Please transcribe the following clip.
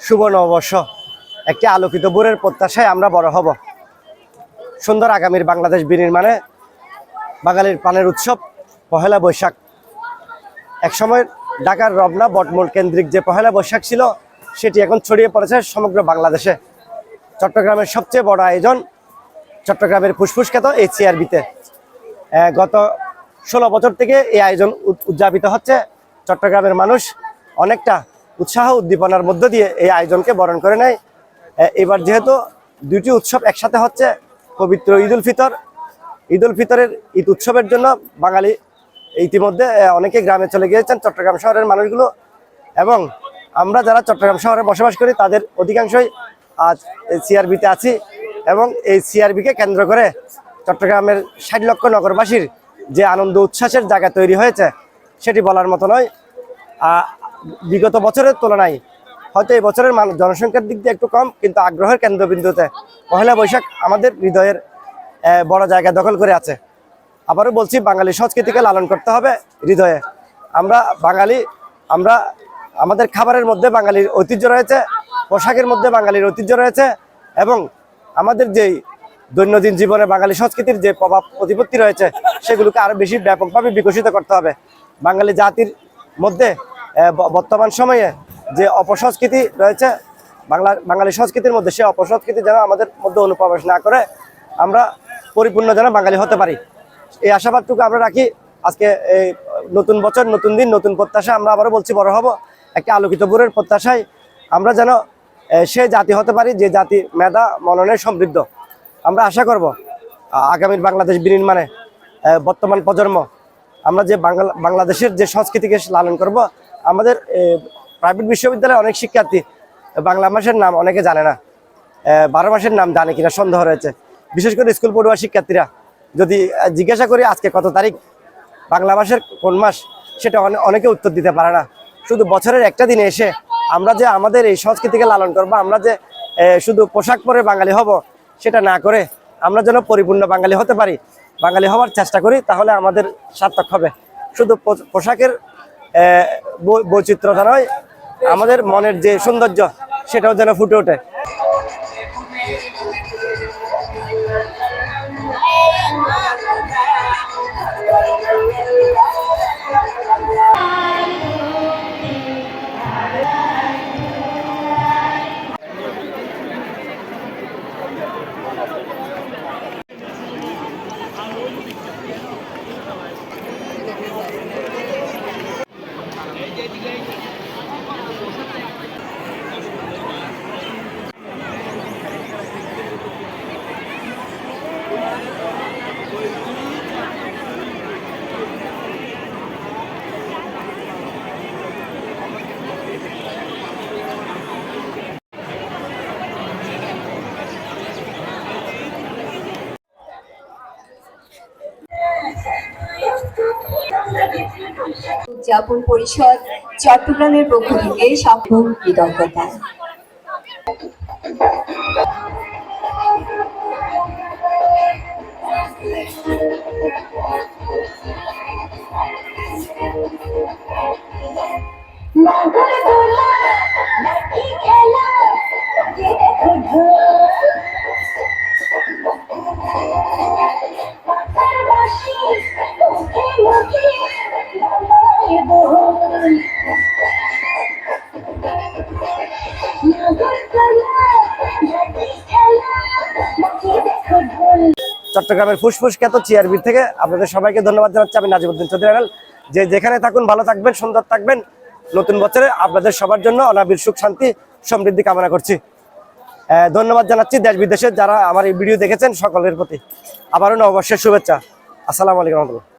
শুভ নববর্ষ। একটি আলোকিত বোরের প্রত্যাশায় আমরা বড় হব। সুন্দর আগামীর বাংলাদেশ বিনির্মাণে বাঙালির পানের উৎসব, পহেলা বৈশাখ। একসময় ঢাকার রবনা বটমূল কেন্দ্রিক যে পহেলা বৈশাখ ছিল, সেটি এখন ছড়িয়ে পড়েছে সমগ্র বাংলাদেশে। চট্টগ্রামের সবচেয়ে বড় আয়োজন চট্টগ্রামের ফুসফুস খ্যাত এই সিআরবিতে গত ষোলো বছর থেকে এই আয়োজন উদ- উদযাপিত হচ্ছে। চট্টগ্রামের মানুষ অনেকটা উৎসাহ উদ্দীপনার মধ্য দিয়ে এই আয়োজনকে বরণ করে নেয়। এবার যেহেতু দুটি উৎসব একসাথে হচ্ছে, পবিত্র ঈদ উল ফিতর। ঈদ উল ফিতরের ঈদ উৎসবের জন্য বাঙালি ইতিমধ্যে অনেকে গ্রামে চলে গিয়েছেন, চট্টগ্রাম শহরের মানুষগুলো। এবং আমরা যারা চট্টগ্রাম শহরে বসবাস করি, তাদের অধিকাংশই আজ এই সিআরবিতে আছি এবং এই সিআরবিকে কেন্দ্র করে চট্টগ্রামের ষাট লক্ষ নগরবাসীর যে আনন্দ উচ্ছ্বাসের জায়গা তৈরি হয়েছে, সেটি বলার মতো নয়। বিগত বছরের তুলনায় হয়তো এই বছরের জনসংখ্যার দিক দিয়ে একটু কম, কিন্তু আগ্রহের কেন্দ্রবিন্দুতে পহেলা বৈশাখ আমাদের হৃদয়ের বড় জায়গা দখল করে আছে। আবারও বলছি, বাঙালি সংস্কৃতিকে লালন করতে হবে হৃদয়ে। আমরা বাঙালি, আমরা আমাদের খাবারের মধ্যে বাঙালির ঐতিহ্য রয়েছে, পোশাকের মধ্যে বাঙালির ঐতিহ্য রয়েছে এবং আমাদের যেই দৈনন্দিন জীবনে বাঙালি সংস্কৃতির যে প্রভাব প্রতিপত্তি রয়েছে, সেগুলোকে আরও বেশি ব্যাপকভাবে বিকশিত করতে হবে। বাঙালি জাতির মধ্যে বর্তমান সময়ে যে অপসংস্কৃতি রয়েছে, বাংলা, বাঙালি সংস্কৃতির মধ্যে সে অপসংস্কৃতি যেন আমাদের মধ্যে অনুপ্রবেশ না করে, আমরা পরিপূর্ণ যেন বাঙালি হতে পারি। এই আশাবাদটুকু আমরা রাখি। আজকে এই নতুন বছর, নতুন দিন, নতুন প্রত্যাশা আমরা আবারও বলছি বড় হব। একটা আলোকিত বোরের প্রত্যাশায় আমরা যেন সে জাতি হতে পারি, যে জাতি মেধা, মননে সমৃদ্ধ। আমরা আশা করব আগামীর বাংলাদেশ বিনির্মাণে বর্তমান প্রজন্ম, আমরা যে বাংলা, বাংলাদেশের যে সংস্কৃতিকে লালন করব আমাদের প্রাইভেট বিশ্ববিদ্যালয়ে অনেক শিক্ষার্থী, বাংলা মাসের নাম অনেকে জানে না। বারো মাসের নাম জানে কিনা, সন্দেহ রয়েছে। বিশেষ করে স্কুল পড়ুয়া শিক্ষার্থীরা, যদি জিজ্ঞাসা করি আজকে কত তারিখ, বাংলা মাসের কোন মাস, সেটা অনে- অনেকে উত্তর দিতে পারে না। শুধু বছরের একটা দিনে এসে আমরা যে আমাদের এই সংস্কৃতিকে লালন করব, আমরা যে শুধু পোশাক পরে বাঙালি হব, সেটা না করে আমরা যেন পরিপূর্ণ বাঙালি হতে পারি, বাঙালি হওয়ার চেষ্টা করি, তাহলে আমাদের সার্থক হবে। শুধু পোশাকের বৈচিত্র্যতা নয় আমাদের মনের যে সৌন্দর্য সেটাও যেন ফুটে ওঠে। উদযাপন পরিষদ চট্টগ্রামের পক্ষ থেকে সফল কৃতজ্ঞতা। চট্টগ্রামের ফুসফুস খ্যাত চিয়ারবির থেকে আপনাদের সবাইকে ধন্যবাদ জানাচ্ছি। আমি নাজিবুদ্দিন চৌধুরী আনাল যে যেখানে থাকুন, ভালো থাকবেন, সুন্দর থাকবেন। নতুন বছরে আপনাদের সবার জন্য অনাবির সুখ, শান্তি, সমৃদ্ধি কামনা করছি। ধন্যবাদ জানাচ্ছি দেশ বিদেশের যারা আমার এই ভিডিও দেখেছেন সকলের প্রতি। আবারও নববর্ষের শুভেচ্ছা। আসসালামু আলাইকুম